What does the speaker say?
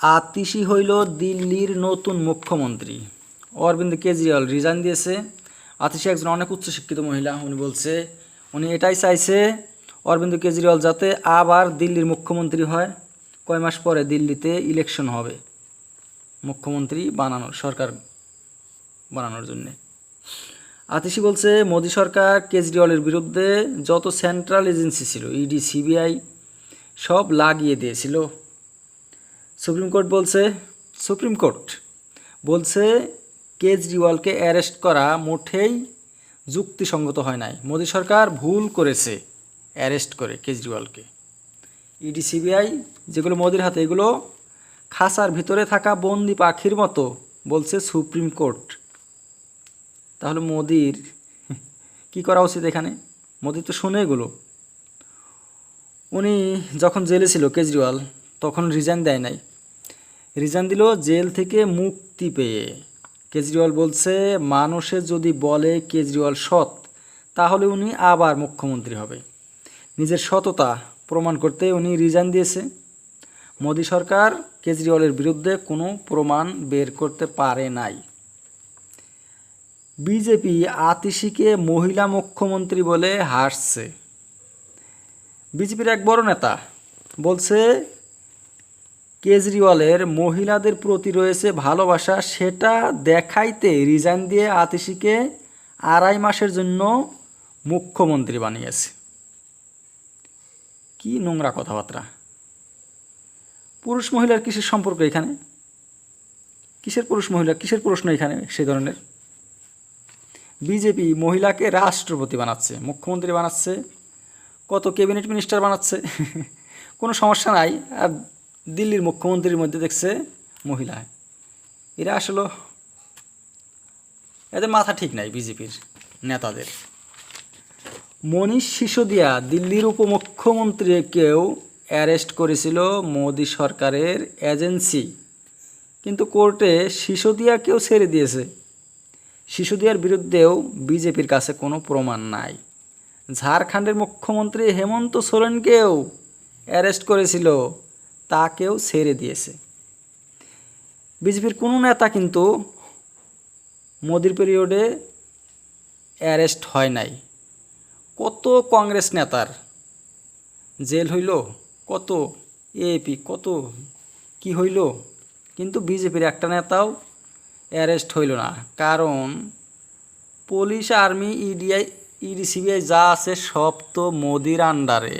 আতিশি হইল দিল্লির নতুন মুখ্যমন্ত্রী। অরবিন্দ কেজরিওয়াল রিজাইন দিয়েছে। আতিশি একজন অনেক উচ্চশিক্ষিত মহিলা, উনি বলছে, উনি এটাই চাইছে, অরবিন্দ কেজরিওয়াল যাতে আবার দিল্লির মুখ্যমন্ত্রী হয়। কয় মাস পরে দিল্লিতে ইলেকশন হবে মুখ্যমন্ত্রী বানানোর, সরকার বানানোর জন্যে। আতিশি বলছে, মোদী সরকার কেজরিওয়ালের বিরুদ্ধে যত সেন্ট্রাল এজেন্সি ছিল ইডি সিবিআই সব লাগিয়ে দিয়েছিল। সুপ্রিম কোর্ট বলছে, সুপ্রিম কোর্ট বলছে কেজরিওয়ালকে অ্যারেস্ট করা মোটেই যুক্তিসঙ্গত হয় নাই। মোদী সরকার ভুল করেছে অ্যারেস্ট করে কেজরিওয়ালকে ইডি, সিবিআই যেগুলো মোদির হাতে, এগুলো খাসার ভিতরে থাকা বন্দি পাখির মতো বলছে সুপ্রিম কোর্ট। তাহলে মোদির কি করা উচিত এখানে? মোদি তো শুনে এগুলো। উনি যখন জেলে ছিল কেজরিওয়াল, তখন রিজাইন দেয় নাই। রিজাইন দিল জেল থেকে মুক্তি পেয়ে। কেজরিওয়াল বলছে, মানুষে যদি বলে কেজরিওয়াল সৎ, তাহলে উনি আবার মুখ্যমন্ত্রী হবে। নিজের সততা প্রমাণ করতে উনি রিজাইন দিয়েছে। মোদী সরকার কেজরিওয়ালের বিরুদ্ধে কোনো প্রমাণ বের করতে পারে নাই। বিজেপি আতিশিকে মহিলা মুখ্যমন্ত্রী বলে হাসছে। বিজেপির এক বড় নেতা বলছে কেজরিওয়ালের মহিলাদের প্রতি রয়েছে ভালোবাসা, সেটা দেখাইতে রিজাইন দিয়ে আতিশিকে আড়াই মাসের জন্য মুখ্যমন্ত্রী বানিয়েছে। কি নোংরা কথাবার্তা। পুরুষ মহিলার কিসের সম্পর্ক এখানে? কিসের পুরুষ মহিলা, কিসের প্রশ্ন এখানে সে ধরনের? বিজেপি মহিলাকে রাষ্ট্রপতি বানাচ্ছে, মুখ্যমন্ত্রী বানাচ্ছে, কত ক্যাবিনেট মিনিস্টার বানাচ্ছে, কোনো সমস্যা নাই। আর দিল্লির মুখ্যমন্ত্রীর মধ্যে দেখছে মহিলা। এরা আসলে এদের মাথা ঠিক নাই বিজেপির নেতাদের। মনীষ সিসোদিয়া দিল্লির উপমুখ্যমন্ত্রীকেও অ্যারেস্ট করেছিল মোদী সরকারের এজেন্সি। কিন্তু কোর্টে সিসোদিয়াকেও ছেড়ে দিয়েছে। শিশুদিয়ার বিরুদ্ধেও বিজেপির কাছে কোনো প্রমাণ নাই। ঝাড়খণ্ডের মুখ্যমন্ত্রী হেমন্ত সোরেনকেও অ্যারেস্ট করেছিল তাকেও ছেড়ে দিয়েছে। বিজেপির কোনো নেতা কিন্তু মোদির পিরিয়ডে অ্যারেস্ট হয় নাই। কত কংগ্রেস নেতার জেল হইল, কত এপি কত কি হইল, কিন্তু বিজেপির একটা নেতাও অ্যারেস্ট হইল না। কারণ পুলিশ আর্মি ইডিআই ইডি সিবিআই যা আছে সব তো মোদির আন্ডারে